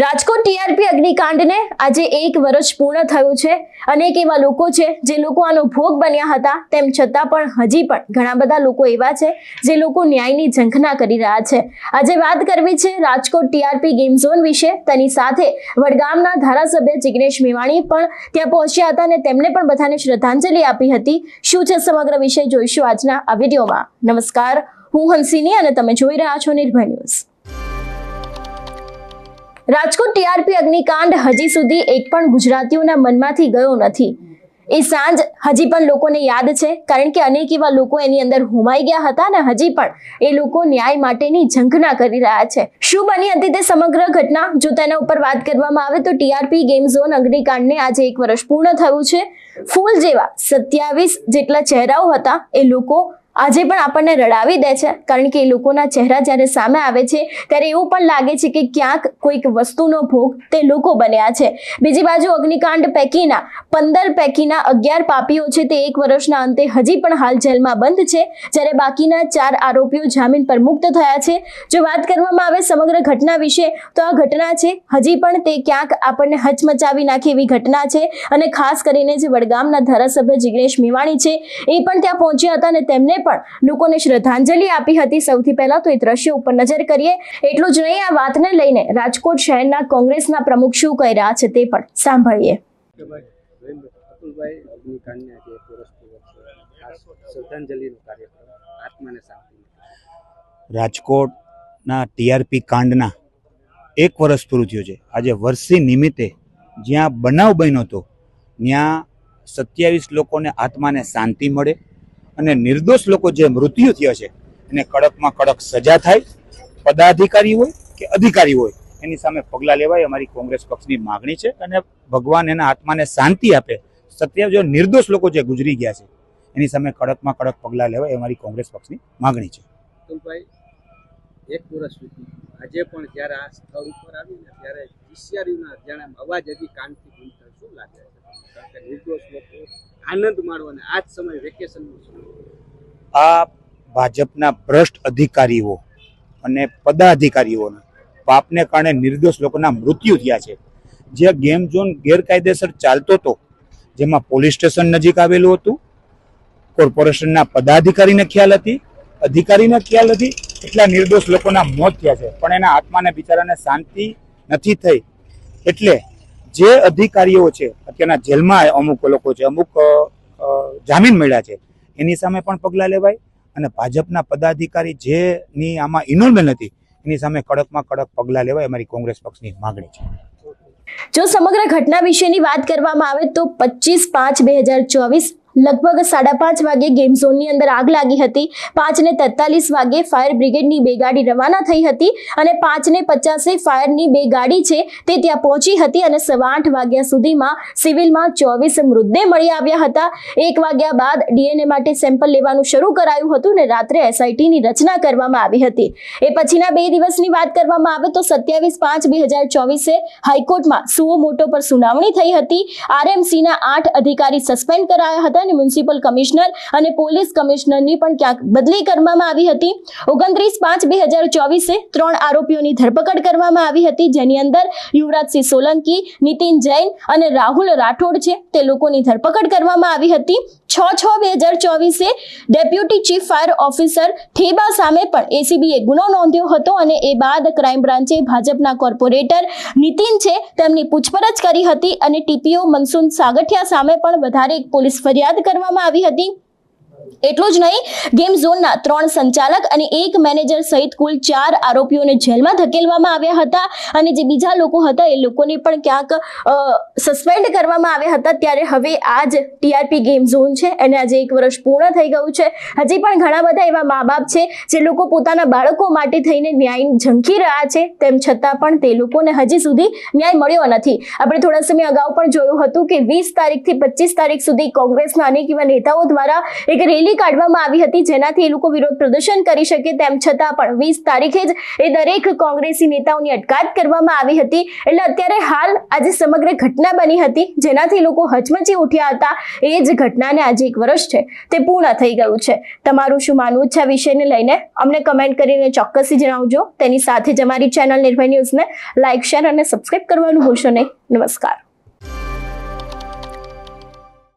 Rajkot TRP અગ્નિકાંડને આજે એક વર્ષ પૂર્ણ થયું છે. અનેક એવા લોકો છે જે લોકો આનો ભોગ બન્યા હતા, તેમ છતાં પણ હજી પણ ઘણા બધા લોકો એવા છે જે લોકો ન્યાયની ઝંખના કરી રહ્યા છે. આજે વાત કરવી છે રાજકોટ ટીઆરપી ગેમ ઝોન વિશે. તેની સાથે વડગામના ધારાસભ્ય જિગ્નેશ મેવાણી પણ ત્યાં પહોંચ્યા હતા અને તેમણે પણ બધાને શ્રદ્ધાંજલિ આપી હતી. શું છે સમગ્ર વિષય જોઈશું આજના આ વિડીયોમાં. નમસ્કાર, હું હંસિની અને તમે જોઈ રહ્યા છો નિર્ભય ન્યૂઝ. રાજકોટ ટીઆરપી અગ્નિકાંડ હજી સુધી એક પણ ગુજરાતીઓના મનમાંથી ગયો નથી. એ સાંજ હજી પણ લોકોને યાદ છે, કારણ કે અનેક એવા લોકો એની અંદર હોમાઈ ગયા હતા ને હજી પણ એ લોકો ન્યાય માટેની ઝંખના કરી રહ્યા છે. શું બની હતી તે સમગ્ર ઘટના? જો તેના ઉપર વાત કરવામાં આવે તો ટીઆરપી ગેમ ઝોન અગ્નિકાંડને આજે એક વર્ષ પૂર્ણ થયું છે. ફૂલ જેવા સત્યાવીસ જેટલા ચહેરાઓ હતા એ લોકો આજે પણ આપણને રડાવી દે છે, કારણ કે એ લોકોના ચહેરા જ્યારે સામે આવે છે, ત્યારે એવું પણ લાગે છે કે ક્યાંક કોઈક વસ્તુનો ભોગ તે લોકો બન્યા છે. બીજી બાજુ અગ્નિકાંડ પૈકીના, પંદર પૈકીના અગિયાર પાપીઓ છે તે એક વર્ષના અંતે હજી પણ હાલ જેલમાં બંધ છે, જ્યારે બાકીના ચાર આરોપીઓ જામીન પર મુક્ત થયા છે. જો વાત કરવામાં આવે સમગ્ર ઘટના વિશે, તો આ ઘટના છે, હજી પણ તે ક્યાંક આપણને હચમચાવી નાખે એવી ઘટના છે અને ખાસ કરીને જે વડગામના ધારાસભ્ય જિગ્નેશ મેવાણી છે, એ પણ ત્યાં પહોંચ્યા હતા અને તેમને પણ લોકોને શ્રદ્ધાંજલિ આપી હતી. સૌથી પહેલા તો એ દ્રશ્ય ઉપર નજર કરીએ. એટલું જ નહીં આ વાતને લઈને રાજકોટ શહેરના કોંગ્રેસના પ્રમુખ શું કહી રહ્યા છે તે પણ સાંભળીએ. કે ભાઈ રવિન્દ્ર અતુલભાઈ અગ્નિકાંડને આજે એક વર્ષ પૂર્ણ શ્રદ્ધાંજલિનો કાર્યક્રમ આત્માને શાંતિ રાજકોટના ટીઆરપી કાંડના એક વર્ષ પૂરું થયું છે. આજે વર્ષી નિમિત્તે જ્યાં બનાવ બન્યો હતો ત્યાં સત્યાવીસ લોકોને આત્માને શાંતિ મળે અને નિર્દોષ લોકો જે મૃત્યુ થયા છે, એને કડકમાં કડક સજા થાય, પદાધિકારી હોય કે અધિકારી હોય, એની સામે પગલાં લેવાય, અમારી કોંગ્રેસ પક્ષની માગણી છે અને ભગવાન એના આત્માને શાંતિ આપે. સત્ય જો નિર્દોષ લોકો જે ગુજરી ગયા છે, એની સામે કડકમાં કડક પગલાં લેવાય અમારી કોંગ્રેસ પક્ષની માગણી છે. એક વર્ષ સુધી આજે પણ જ્યારે આ સ્થળ ઉપર આવીને, ત્યારે હોશિયારીના જાણે અવાજ હજી કાનથી શું લાગે આનંદ માણવાનો આ સમય વેકેશનનો સમય આ ભાજપના ભ્રષ્ટ અધિકારીઓ અને પદાધિકારીઓના પાપને કારણે નિર્દોષ લોકોના મૃત્યુ થયા છે. જે ગેમ ઝોન ગેરકાયદેસર ચાલતો હતો, જેમાં પોલીસ સ્ટેશન નજીક આવેલું હતું, કોર્પોરેશનના પદાધિકારીને ખ્યાલ હતી, અધિકારીને ખ્યાલ હતી, એટલા નિર્દોષ લોકોના મોત થયા છે. પણ એના આત્માને બિચારાને શાંતિ નથી થઈ. એટલે જે અધિકારીઓ છે, અત્યારના જેલમાં અમુક લોકો છે, અમુક જામીન મળ્યા છે, એની સામે પણ પગલાં લેવાય અને ભાજપના પદાધિકારી જેની આમાં ઇન્વોલ્વમેન્ટ હતી એની સામે કડકમાં કડક પગલાં લેવાય અમારી કોંગ્રેસ પક્ષની માગણી છે. જો સમગ્ર ઘટના વિશેની વાત કરવામાં આવે તો પચીસ પાંચ બે હજાર ચોવીસ લગભગ સાડા પાંચ વાગે ગેમ ઝોનની અંદર આગ લાગી હતી. પાંચને તેતાલીસ વાગે ફાયર બ્રિગેડની બે ગાડી રવાના થઈ હતી અને પાંચને પચાસે ફાયરની બે ગાડી છે તે ત્યાં પહોંચી હતી અને સવા આઠ વાગ્યા સુધીમાં સિવિલમાં ચોવીસ મૃતદેહ મળી આવ્યા હતા. એક વાગ્યા બાદ ડીએનએ માટે સેમ્પલ લેવાનું શરૂ કરાયું હતું અને રાત્રે એસઆઈટીની રચના કરવામાં આવી હતી. એ પછીના બે દિવસની વાત કરવામાં આવે તો સત્યાવીસ પાંચ બે હજાર ચોવીસે હાઈકોર્ટમાં સુઓ મોટો પર સુનાવણી થઈ હતી. આરએમસીના આઠ અધિકારી સસ્પેન્ડ કરાયા હતા અને મ્યુનિસિપલ કમિશનર અને પોલીસ કમિશનરની પણ ક્યાંક બદલી કરવામાં આવી હતી. ઓગણત્રીસ પાંચ બે હજાર ચોવીસે ત્રણ આરોપીઓની ધરપકડ કરવામાં આવી હતી, જેની અંદર યુવરાજસિંહ સોલંકી, નીતિન જૈન અને રાહુલ રાઠોડ છે. તે લોકોની ધરપકડ કરવામાં આવી હતી. છ છ બે હજાર ચોવીસે deputy chief fire officer Theba સામે પણ એસીબીએ ગુનો નોંધ્યો હતો અને એ બાદ ક્રાઇમ બ્રાન્ચે ભાજપના કોર્પોરેટર નીતિન છે, તેમની પૂછપરછ કરી હતી અને ટીપીઓ મનસુન સાગઠિયા સામે પણ વધારે એક પોલીસ ફરિયાદ કરવામાં આવી હતી. એટલું જ નહીં, ગેમ ઝોનના ત્રણ સંચાલક અને એક મેનેજર સહિત કુલ ચાર આરોપીઓને જેલમાં ધકેલવામાં આવ્યા હતા અને જે બીજા લોકો હતા એ લોકોને પણ ક્યાંક સસ્પેન્ડ કરવામાં આવ્યા હતા. ત્યારે હવે આ જ ટીઆરપી ગેમ ઝોન છે એને આજે એક વર્ષ પૂર્ણ થઈ ગયું છે. હજી પણ ઘણા બધા એવા મા બાપ છે જે લોકો પોતાના બાળકો માટે થઈને ન્યાય ઝંખી રહ્યા છે. તેમ છતાં પણ તે લોકોને હજી સુધી ન્યાય મળ્યો નથી. આપણે થોડા સમય અગાઉ પણ જોયું હતું કે વીસ તારીખથી પચીસ તારીખ સુધી કોંગ્રેસના અનેક એવા નેતાઓ દ્વારા એક રેલી રેલી કાઢવામાં આવી હતી. જેનાથી એ લોકો વિરોધ પ્રદર્શન કરી શકે તેમ છતાં પણ વીસ તારીખે જ એ દરેક કોંગ્રેસી નેતાઓની અટકાયત કરવામાં આવી હતી. એટલે અત્યારે હાલ આજે સમગ્ર ઘટના બની હતી. જેનાથી લોકો હચમચી ઉઠ્યા હતા. એ જ ઘટનાને આજે એક વર્ષ છે. તે પૂર્ણ થઈ ગયું છે. તમારું શું માનવું છે આ વિષયને લઈને? અમને કમેન્ટ કરીને ચોક્કસથી જણાવજો. તેની સાથે જ અમારી ચેનલ નિર્ભય ન્યૂઝને લાઇક શેર અને સબસ્ક્રાઇબ કરવાનું ભૂલશો નહીં. નમસ્કાર.